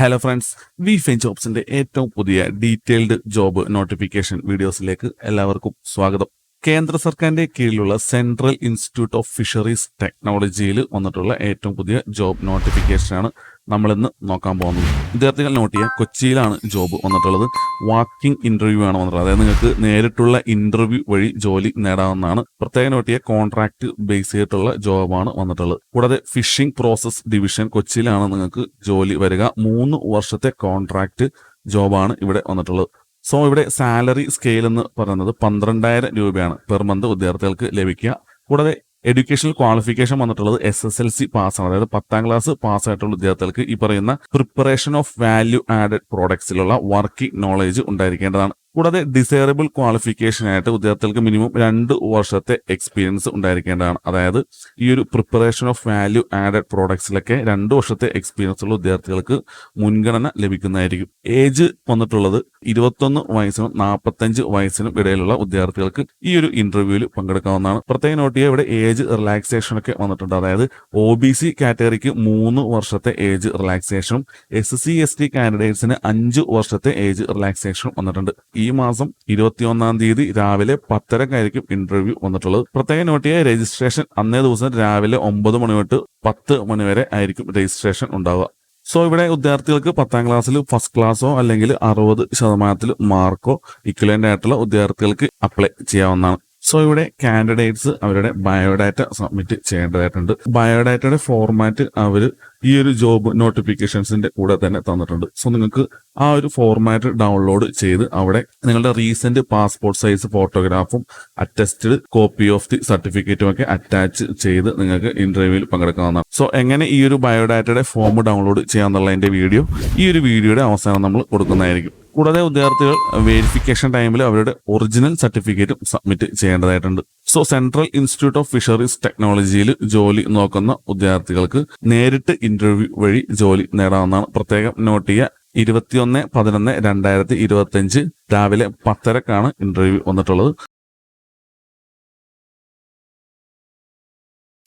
Hello friends V fine ജോബ്സിന്റെ ഏറ്റവും പുതിയ ഡീറ്റെയിൽഡ് ജോബ് നോട്ടിഫിക്കേഷൻ വീഡിയോസിലേക്ക് എല്ലാവർക്കും സ്വാഗതം. കേന്ദ്ര സർക്കാരിന്റെ കീഴിലുള്ള സെൻട്രൽ ഇൻസ്റ്റിറ്റ്യൂട്ട് ഓഫ് ഫിഷറീസ് ടെക്നോളജിയിൽ വന്നിട്ടുള്ള ഏറ്റവും പുതിയ ജോബ് നോട്ടിഫിക്കേഷനാണ് നമ്മളിന്ന് നോക്കാൻ പോകുന്നത്. വിദ്യാർത്ഥികൾ നോട്ട് ചെയ്യുക കൊച്ചിയിലാണ് ജോബ് വന്നിട്ടുള്ളത്. വാക്കിംഗ് ഇന്റർവ്യൂ ആണ് വന്നിട്ടുള്ളത്. അതായത് നിങ്ങൾക്ക് നേരിട്ടുള്ള ഇന്റർവ്യൂ വഴി ജോലി നേടാവുന്നതാണ്. പ്രത്യേകം നോട്ട് ചെയ്യുക കോൺട്രാക്ട് ബേസ് ചെയ്തിട്ടുള്ള ജോബാണ് വന്നിട്ടുള്ളത്. കൂടാതെ ഫിഷിംഗ് പ്രോസസ് ഡിവിഷൻ കൊച്ചിയിലാണ് നിങ്ങൾക്ക് ജോലി വരിക. മൂന്ന് വർഷത്തെ കോൺട്രാക്ട് ജോബാണ് ഇവിടെ വന്നിട്ടുള്ളത്. സോ ഇവിടെ സാലറി സ്കെയിൽ എന്ന് പറയുന്നത് പന്ത്രണ്ടായിരം രൂപയാണ്. പെർ മന്ത് വിദ്യാർത്ഥികൾക്ക് ലഭിക്കുക. കൂടാതെ എഡ്യൂക്കേഷണൽ ക്വാളിഫിക്കേഷൻ വന്നിട്ടുള്ളത് എസ് എസ് എൽ സി പാസ്സാണ് അതായത് പത്താം ക്ലാസ് പാസ്സായിട്ടുള്ള വിദ്യാർത്ഥികൾക്ക് ഈ പറയുന്ന പ്രിപ്പറേഷൻ ഓഫ് വാല്യൂ ആഡഡ് പ്രോഡക്ട്സിലുള്ള വർക്കിംഗ് നോളേജ് ഉണ്ടായിരിക്കേണ്ടതാണ്. കൂടാതെ ഡിസൈറബിൾ ക്വാളിഫിക്കേഷൻ ആയിട്ട് വിദ്യാർത്ഥികൾക്ക് മിനിമം രണ്ട് വർഷത്തെ എക്സ്പീരിയൻസ് ഉണ്ടായിരിക്കേണ്ടതാണ്. അതായത് ഈ ഒരു പ്രിപ്പറേഷൻ ഓഫ് വാല്യൂ ആഡഡ് പ്രോഡക്ട്സിലൊക്കെ രണ്ട് വർഷത്തെ എക്സ്പീരിയൻസ് ഉള്ള വിദ്യാർത്ഥികൾക്ക് മുൻഗണന ലഭിക്കുന്നതായിരിക്കും. ഏജ് വന്നിട്ടുള്ളത് ഇരുപത്തൊന്ന് വയസ്സിനും നാൽപ്പത്തഞ്ച് വയസ്സിനും ഇടയിലുള്ള വിദ്യാർത്ഥികൾക്ക് ഈ ഒരു ഇന്റർവ്യൂവിൽ പങ്കെടുക്കാവുന്നതാണ്. പ്രത്യേകം നോട്ട് ചെയ്യുക ഇവിടെ ഏജ് റിലാക്സേഷൻ ഒക്കെ വന്നിട്ടുണ്ട്. അതായത് ഒ ബി സി കാറ്റഗറിക്ക് മൂന്ന് വർഷത്തെ ഏജ് റിലാക്സേഷനും എസ് സി എസ് ടി കാൻഡിഡേറ്റ്സിന് അഞ്ച് വർഷത്തെ ഏജ് റിലാക്സേഷനും വന്നിട്ടുണ്ട്. ഈ മാസം ഇരുപത്തിയൊന്നാം തീയതി രാവിലെ പത്തരക്കായിരിക്കും ഇന്റർവ്യൂ വന്നിട്ടുള്ളത്. പ്രത്യേക നോട്ട് രജിസ്ട്രേഷൻ അന്നേ ദിവസം രാവിലെ ഒമ്പത് മണി തൊട്ട് പത്ത് മണി വരെ ആയിരിക്കും രജിസ്ട്രേഷൻ ഉണ്ടാവുക. സോ ഇവിടെ വിദ്യാർത്ഥികൾക്ക് പത്താം ക്ലാസ്സിൽ ഫസ്റ്റ് ക്ലാസ്സോ അല്ലെങ്കിൽ അറുപത് ശതമാനത്തിൽ മാർക്കോ ഇക്വലന്റ് ആയിട്ടുള്ള വിദ്യാർത്ഥികൾക്ക് അപ്ലൈ ചെയ്യാവുന്നതാണ്. സോ ഇവിടെ കാൻഡിഡേറ്റ്സ് അവരുടെ ബയോഡാറ്റ സബ്മിറ്റ് ചെയ്യേണ്ടതായിട്ടുണ്ട്. ബയോഡാറ്റയുടെ ഫോർമാറ്റ് അവർ ഈ ഒരു ജോബ് നോട്ടിഫിക്കേഷൻസിന്റെ കൂടെ തന്നെ തന്നിട്ടുണ്ട്. സോ നിങ്ങൾക്ക് ആ ഒരു ഫോർമാറ്റ് ഡൗൺലോഡ് ചെയ്ത് അവിടെ നിങ്ങളുടെ റീസെന്റ് പാസ്പോർട്ട് സൈസ് ഫോട്ടോഗ്രാഫും അറ്റസ്റ്റഡ് കോപ്പി ഓഫ് ദി സർട്ടിഫിക്കറ്റും ഒക്കെ അറ്റാച്ച് ചെയ്ത് നിങ്ങൾക്ക് ഇന്റർവ്യൂവിൽ പങ്കെടുക്കാവുന്നതാണ്. സോ എങ്ങനെ ഈ ഒരു ബയോഡാറ്റയുടെ ഫോം ഡൗൺലോഡ് ചെയ്യാന്നുള്ളതിന്റെ വീഡിയോ ഈ ഒരു വീഡിയോയുടെ അവസാനം നമ്മൾ കൊടുക്കുന്നതായിരിക്കും. കൂടാതെ വിദ്യാർത്ഥികൾ വെരിഫിക്കേഷൻ ടൈമിൽ അവരുടെ ഒറിജിനൽ സർട്ടിഫിക്കറ്റും സബ്മിറ്റ് ചെയ്യേണ്ടതായിട്ടുണ്ട്. So central institute of fisheries ടെക്നോളജിയിൽ ജോലി നോക്കുന്ന വിദ്യാർത്ഥികൾക്ക് നേരിട്ട് ഇന്റർവ്യൂ വഴി ജോലി നേടാവുന്നതാണ്. പ്രത്യേകം നോട്ട് ചെയ്യുക. ഇരുപത്തിയൊന്ന് പതിനൊന്ന് രണ്ടായിരത്തി ഇരുപത്തി അഞ്ച് രാവിലെ പത്തരക്കാണ് ഇന്റർവ്യൂ വന്നിട്ടുള്ളത്.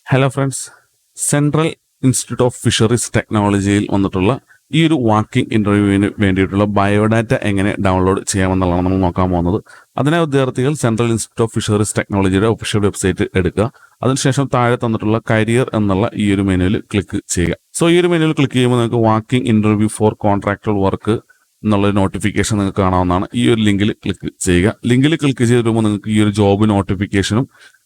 Hello friends central institute of fisheries ടെക്നോളജിയിൽ വന്നിട്ടുള്ള ഈ ഒരു വാക്കിംഗ് ഇന്റർവ്യൂവിന് വേണ്ടിയിട്ടുള്ള ബയോഡാറ്റ എങ്ങനെ ഡൗൺലോഡ് ചെയ്യാമെന്നുള്ളതാണ് നമ്മൾ നോക്കാൻ പോകുന്നത്. അതിനെ വിദ്യാർത്ഥികൾ സെൻട്രൽ ഇൻസ്റ്റിറ്റ്യൂട്ട് ഓഫ് ഫിഷറീസ് ടെക്നോളജിയുടെ ഒഫീഷ്യൽ വെബ്സൈറ്റ് എടുക്കുക. അതിനുശേഷം താഴെ തന്നിട്ടുള്ള കരിയർ എന്നുള്ള ഈ ഒരു മെനുവിൽ ക്ലിക്ക് ചെയ്യുക. സോ ഈ ഒരു മെനുവിൽ ക്ലിക്ക് ചെയ്യുമ്പോൾ നിങ്ങൾക്ക് walking interview for contractor work എന്നുള്ള നോട്ടിഫിക്കേഷൻ നിങ്ങൾക്ക് കാണാവുന്നതാണ്. ഈ ഒരു ലിങ്കിൽ ക്ലിക്ക് ചെയ്യുക. ലിങ്കിൽ ക്ലിക്ക് ചെയ്ത് വരുമ്പോൾ നിങ്ങൾക്ക് ഈ ഒരു ജോബ് നോട്ടിഫിക്കേഷനും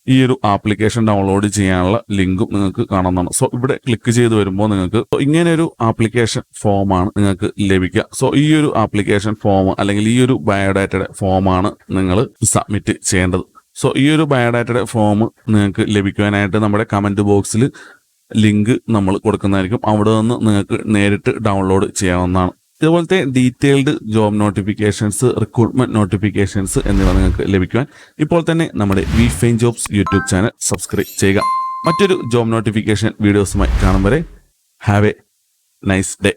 ഈ ഒരു ആപ്ലിക്കേഷൻ ഡൗൺലോഡ് ചെയ്യാനുള്ള ലിങ്കും നിങ്ങൾക്ക് കാണുന്നതാണ് സോ ഇവിടെ ക്ലിക്ക് ചെയ്ത് വരുമ്പോൾ നിങ്ങൾക്ക് ഇങ്ങനെ ഒരു ആപ്ലിക്കേഷൻ ഫോമാണ് നിങ്ങൾക്ക് ലഭിക്കുക. സോ ഈ ഒരു ആപ്ലിക്കേഷൻ ഫോം അല്ലെങ്കിൽ ഈ ഒരു ബയോഡാറ്റയുടെ ഫോമാണ് നിങ്ങൾ സബ്മിറ്റ് ചെയ്യേണ്ടത്. സോ ഈ ഒരു ബയോഡാറ്റയുടെ ഫോം നിങ്ങൾക്ക് ലഭിക്കുവാനായിട്ട് നമ്മുടെ കമന്റ് ബോക്സിൽ ലിങ്ക് നമ്മൾ കൊടുക്കുന്നതായിരിക്കും. അവിടെ നിന്ന് നിങ്ങൾക്ക് നേരിട്ട് ഡൗൺലോഡ് ചെയ്യാവുന്നതാണ്. ഇതുപോലത്തെ detailed job notifications recruitment notifications എന്നിവ നിങ്ങൾക്ക് ലഭിക്കുവാൻ ഇപ്പോൾ തന്നെ നമ്മുടെ V fine jobs YouTube channel subscribe ചെയ്യുക. മറ്റൊരു ജോബ് നോട്ടിഫിക്കേഷൻ വീഡിയോസുമായി കാണും വരെ. Have a nice day.